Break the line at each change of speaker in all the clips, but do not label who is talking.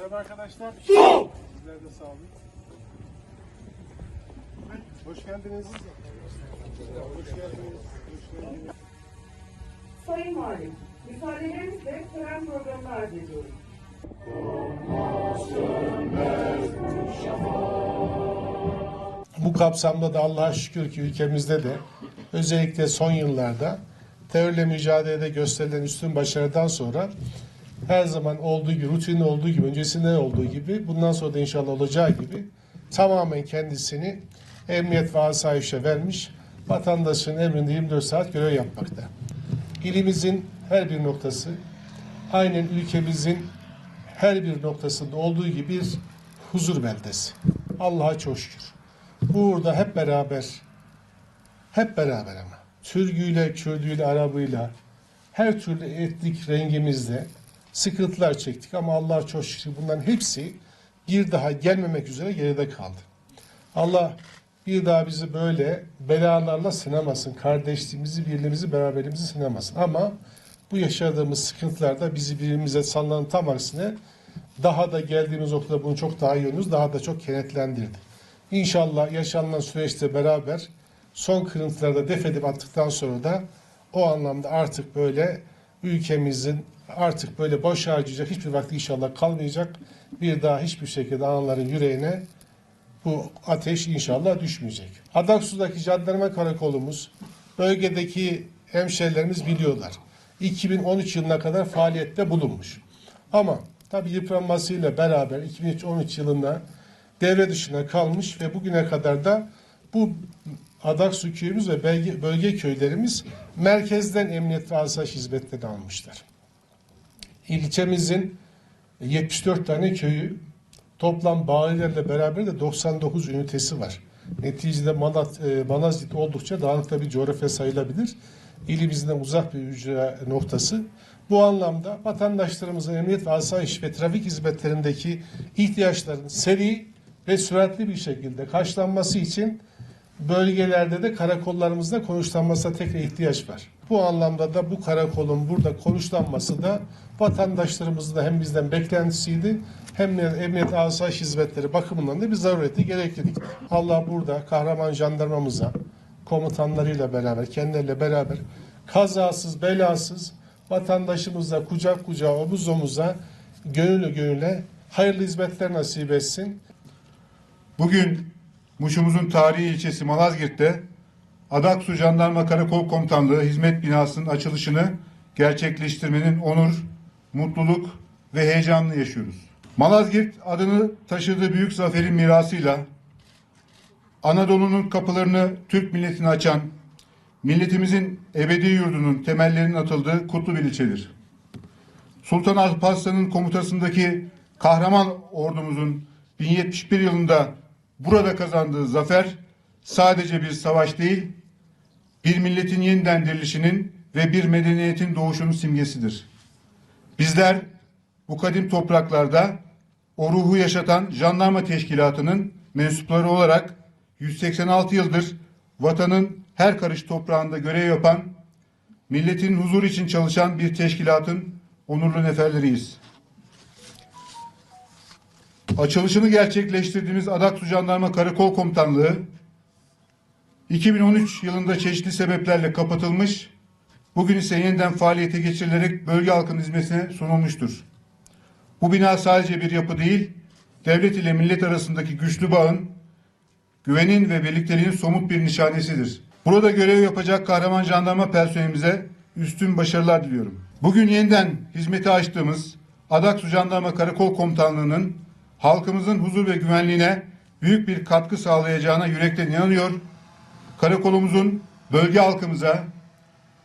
Merhaba arkadaşlar. Sizler de sağ olun. Hoş geldiniz. Hoş geldiniz. Hoş geldiniz.
Sayın Valim, müsaadenizle tören programını arz ediyorum.
Bu kapsamda da Allah'a şükür ki ülkemizde de özellikle son yıllarda terörle mücadelede gösterilen üstün başarıdan sonra her zaman olduğu gibi, rutin olduğu gibi, öncesinde olduğu gibi, bundan sonra da inşallah olacağı gibi tamamen kendisini emniyet ve asayişe vermiş, vatandaşın emrinde 24 saat görev yapmakta. İlimizin her bir noktası, aynen ülkemizin her bir noktasında olduğu gibi bir huzur beldesi. Allah'a çok şükür. Burada hep beraber, hep beraber ama, Türküyle, Kürdüyle, Arabıyla, her türlü etnik rengimizle sıkıntılar çektik ama Allah'a çok şükür bunların hepsi bir daha gelmemek üzere geride kaldı. Allah bir daha bizi böyle belalarla sınamasın. Kardeşliğimizi, birliğimizi, beraberliğimizi sınamasın. Ama bu yaşadığımız sıkıntılarda bizi birbirimize sallanan tam aksine daha da geldiğimiz noktada bunu çok daha iyi yönümüz daha da çok kenetlendirdi. İnşallah yaşanılan süreçte beraber son kırıntıları da def edip attıktan sonra da o anlamda artık böyle ülkemizin artık böyle boş harcayacak hiçbir vakti inşallah kalmayacak. Bir daha hiçbir şekilde anların yüreğine bu ateş inşallah düşmeyecek. Adaksu'daki jandarma karakolumuz bölgedeki hemşehrilerimiz biliyorlar. 2013 yılına kadar faaliyette bulunmuş. Ama tabii yıpranmasıyla beraber 2013 yılında devre dışına kalmış ve bugüne kadar da bu Adaksu köyümüz ve bölge, bölge köylerimiz merkezden emniyet ve asayiş hizmetlerini almışlar. İlçemizin 74 tane köyü toplam bayilerle beraber de 99 ünitesi var. Neticede Manat, e, Manazgirt oldukça dağınıkta bir coğrafya sayılabilir. İlimizden uzak bir ücra noktası. Bu anlamda vatandaşlarımızın emniyet ve asayiş ve trafik hizmetlerindeki ihtiyaçların seri ve süratli bir şekilde karşılanması için bölgelerde de karakollarımızda konuşlanmasına tekrar ihtiyaç var. Bu anlamda da bu karakolun burada konuşlanması da vatandaşlarımızın da hem bizden beklentisiydi hem de emniyet asayiş hizmetleri bakımından da bir zarureti gereklilik. Allah burada kahraman jandarmamıza komutanlarıyla beraber, kendileriyle beraber kazasız, belasız vatandaşımızla kucak kucağa, omuz omuza, gönüllü gönüle hayırlı hizmetler nasip etsin.
Bugün Muş'umuzun tarihi ilçesi Malazgirt'te Adaksu Jandarma Karakol Komutanlığı hizmet binasının açılışını gerçekleştirmenin onur, mutluluk ve heyecanını yaşıyoruz. Malazgirt adını taşıdığı büyük zaferin mirasıyla Anadolu'nun kapılarını Türk milletine açan, milletimizin ebedi yurdunun temellerinin atıldığı kutlu bir ilçedir. Sultan Alparslan'ın komutasındaki kahraman ordumuzun 1071 yılında burada kazandığı zafer sadece bir savaş değil, bir milletin yeniden dirilişinin ve bir medeniyetin doğuşunun simgesidir. Bizler bu kadim topraklarda o ruhu yaşatan jandarma teşkilatının mensupları olarak 186 yıldır vatanın her karış toprağında görev yapan, milletin huzur için çalışan bir teşkilatın onurlu neferleriyiz. Açılışını gerçekleştirdiğimiz Adaksu Jandarma Karakol Komutanlığı 2013 yılında çeşitli sebeplerle kapatılmış, bugün ise yeniden faaliyete geçirilerek bölge halkının hizmetine sunulmuştur. Bu bina sadece bir yapı değil, devlet ile millet arasındaki güçlü bağın, güvenin ve birlikteliğin somut bir nişanesidir. Burada görev yapacak kahraman jandarma personelimize üstün başarılar diliyorum. Bugün yeniden hizmete açtığımız Adaksu Jandarma Karakol Komutanlığı'nın halkımızın huzur ve güvenliğine büyük bir katkı sağlayacağına yürekten inanıyor. Karakolumuzun bölge halkımıza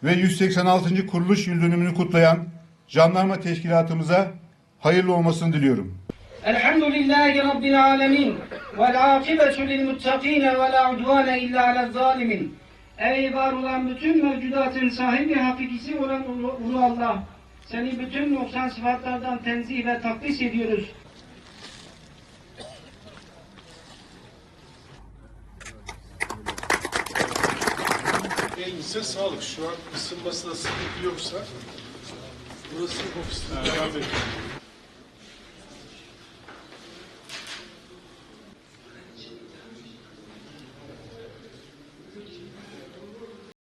ve 186. kuruluş yıl dönümünü kutlayan jandarma teşkilatımıza hayırlı olmasını diliyorum.
Elhamdülillahi Rabbil alemin. Vel akibetu lil muttakine ve la udvane illa ala zalimin. Ey var olan bütün mevcudatın sahibi hakikisi olan Ulu Allah. Seni bütün noksan sıfatlardan tenzih ve takdis ediyoruz.
Elinize sağlık. Şu an ısınmasına sıkıntı yoksa burası ofis.